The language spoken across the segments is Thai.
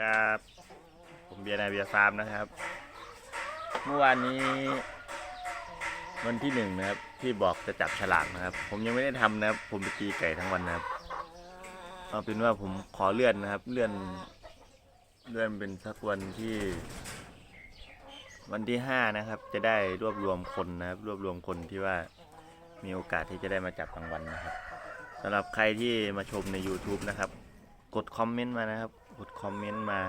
ครับ ผมเบียร์นายเบียร์ฟาร์มนะครับ เมื่อวานนี้ วันที่หนึ่งนะครับ ที่บอกจะจับฉลากนะครับ ผมยังไม่ได้ทำนะครับ ผมไปตีไก่ทั้งวันนะครับเอาเป็นว่าผมขอเลื่อนนะครับ เลื่อน เลื่อนเป็นสักวันที่ วันที่ห้านะครับ จะได้รวบรวมคนนะครับ รวบรวมคนที่ว่ามีโอกาสที่จะได้มาจับรางวัลนะครับสำหรับใครที่มาชมใน YouTube นะครับ กดคอมเมนต์มานะครับ กดคอมเมนต์มา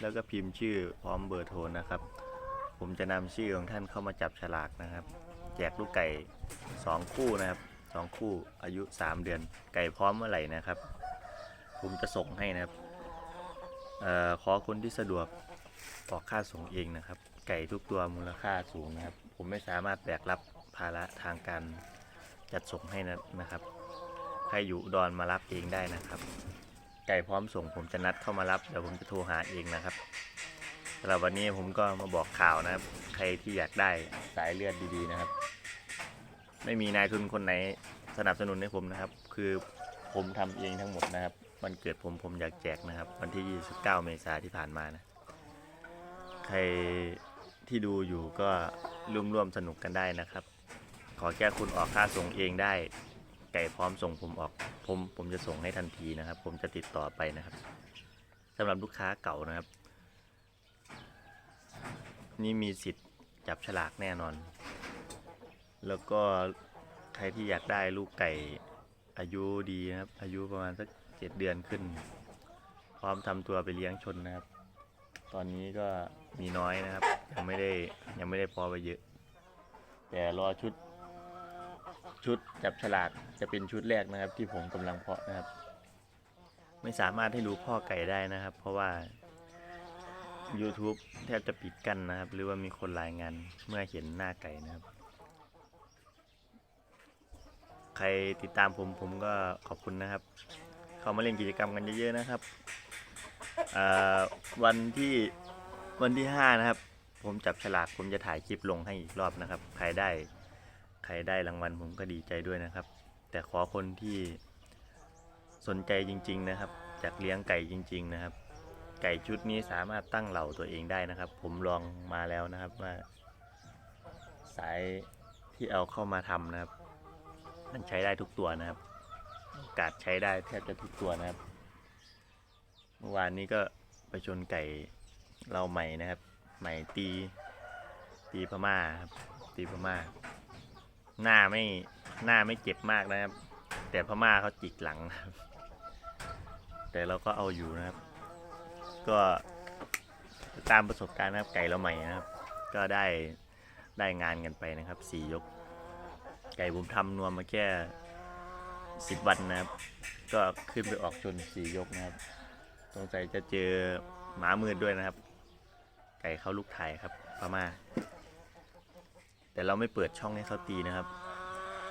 แล้วก็พิมพ์ชื่อพร้อมเบอร์โทรนะครับ ผมจะนำชื่อของท่านเข้ามาจับฉลากนะครับ แจกลูกไก่ 2 คู่นะครับ 2 คู่อายุ 3 เดือน ไก่พร้อมเมื่อไหร่นะครับ ผมจะส่งให้นะครับเออขอคนที่สะดวกออกค่าส่งเองนะครับ ไก่ทุกตัวมูลค่าสูงนะครับ ผมไม่สามารถแบกรับภาระทางการจัดส่งให้นะนะครับ ใครอยู่อุดรมารับเองได้นะครับ ไก่พร้อมส่งผมจะนัดเข้ามารับเดี๋ยวผมจะโทรหาเองนะครับสำหรับวันนี้ผมก็มาบอกข่าวนะครับ ใครที่อยากได้สายเลือดดีๆนะครับ ไม่มีนายทุนคนไหนสนับสนุนให้ผมนะครับ คือผมทำเองทั้งหมดนะครับวันเกิดผมผมอยากแจกนะครับ วันที่ 29 เมษายนที่ผ่านมานะ ใครที่ดูอยู่ก็ร่วมร่วมสนุกกันได้นะครับ ขอแค่คุณออกค่าส่งเองได้ ไก่พร้อมส่งผมออกผมผมจะส่งให้ทันทีนะครับ ผมจะติดต่อไปนะครับสำหรับลูกค้าเก่านะครับ นี่มีสิทธิ์จับฉลากแน่นอน แล้วก็ใครที่อยากได้ลูกไก่อายุดีนะครับ อายุประมาณสักเจ็ดเดือนขึ้น พร้อมทำตัวไปเลี้ยงชนนะครับ ตอนนี้ก็มีน้อยนะครับ ยังไม่ได้ยังไม่ได้พอไปเยอะ แต่รอชุด ชุดจับฉลากจะเป็นชุดแรกนะครับ ที่ผมกำลังเพาะนะครับ ไม่สามารถให้รู้พ่อไก่ได้นะครับ เพราะว่า YouTube แทบจะปิดกั้นนะครับ หรือว่ามีคนรายงานเมื่อเห็นหน้าไก่นะครับ ใครติดตามผมผมก็ขอบคุณนะครับ เข้ามาเล่นกิจกรรมกันเยอะๆนะครับวันที่วันที่ห้านะครับ ผมจับฉลากผมจะถ่ายคลิปลงให้อีกรอบนะครับ ใครได้ ใครได้รางวัลผมก็ดีใจด้วยนะครับ แต่ขอคนที่สนใจจริง ๆ นะครับจากเลี้ยงไก่จริง ๆ นะครับ ไก่ชุดนี้สามารถตั้งเหล่าตัวเองได้นะครับ ผมลองมาแล้วนะครับว่า สายที่เอาเข้ามาทำนะครับ มันใช้ได้ทุกตัวนะครับกาสใช้ได้แทบจะทุกตัวนะครับ เมื่อวานนี้ก็ไปชนไก่เราใหม่นะครับ ใหม่ตี ตีพม่าครับตีพม่า หน้าไม่หน้าไม่เจ็บมากนะครับ แต่พม่าเขาจิกหลังนะครับ แต่เราก็เอาอยู่นะครับ ก็ตามประสบการณ์นะครับไก่เราใหม่นะครับ ก็ได้ได้งานกันไปนะครับสี่ยก ไก่ผมทำนวมมาแค่สิบวันนะครับ ก็ขึ้นไปออกชนสี่ยกนะครับสงสัยจะเจอหมามืดด้วยนะครับ ไก่เขาลูกไทยครับพม่า แต่เราไม่เปิดช่องให้เขาตีนะครับ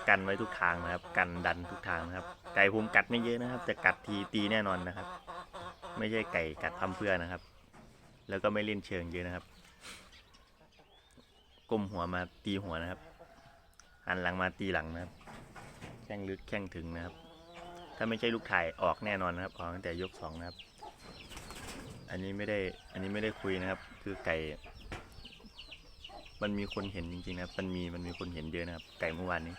กันไว้ทุกทางนะครับ กันดันทุกทางนะครับ ไก่ผมกัดไม่เยอะนะครับ แต่กัดทีตีแน่นอนนะครับ ไม่ใช่ไก่กัดทำเพื่อนะครับ แล้วก็ไม่เล่นเชิงเยอะนะครับก้มหัวมาตีหัวนะครับหันหลังมาตีหลังนะครับ แข้งลึกแข้งถึงนะครับ ถ้าไม่ใช่ลูกถ่ายออกแน่นอนนะครับออกตั้งแต่ยกสองนะครับ อันนี้ไม่ได้อันนี้ไม่ได้คุยนะครับ คือไก่ มันมีคนเห็นจริงๆนะมันมีมันมีคนเห็นเยอะนะครับ ไก่เมื่อวานนี้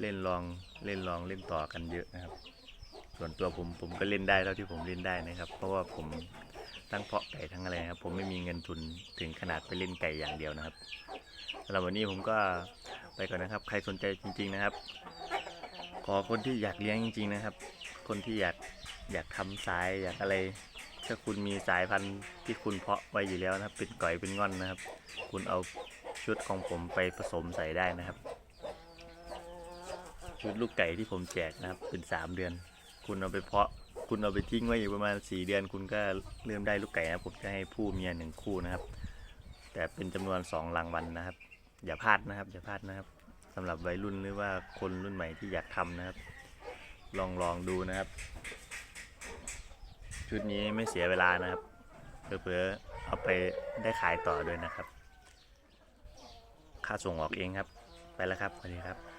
เล่นลองเล่นลองเล่นต่อกันเยอะนะครับ ส่วนตัวผมผมก็เล่นได้เท่าที่ผมเล่นได้นะครับ เพราะว่าผมทั้งเพาะไก่ทั้งอะไรนะครับ ผมไม่มีเงินทุนถึงขนาดไปเล่นไก่อย่างเดียวนะครับสำหรับวันนี้ผมก็ไปก่อนนะครับ ใครสนใจจริง ๆนะครับ ขอคนที่อยากเลี้ยงจริง ๆนะครับ คนที่อยากอยากทำสายอยากอะไร ถ้าคุณมีสายพันธุ์ที่คุณเพาะไว้อยู่แล้วนะครับ เป็นก่อยเป็นง่อนนะครับ คุณเอาชุดของผมไปผสมใส่ได้นะครับ ชุดลูกไก่ที่ผมแจกนะครับ เป็นสามเดือน คุณเอาไปเพาะ คุณเอาไปทิ้งไว้อยู่ประมาณสี่เดือน คุณก็เริ่มได้ลูกไก่นะครับผมจะให้ผู้เมียหนึ่งคู่นะครับ แต่เป็นจำนวนสองรางวัลนะครับ อย่าพลาดนะครับ อย่าพลาดนะครับสำหรับวัยรุ่นหรือว่าคนรุ่นใหม่ที่อยากทำนะครับ ลองลองดูนะครับ ชุดนี้ไม่เสียเวลานะครับเพื่อเอาไปได้ขายต่อด้วยนะครับ ค่าส่งออกเองครับ ไปแล้วครับสวัสดีครับ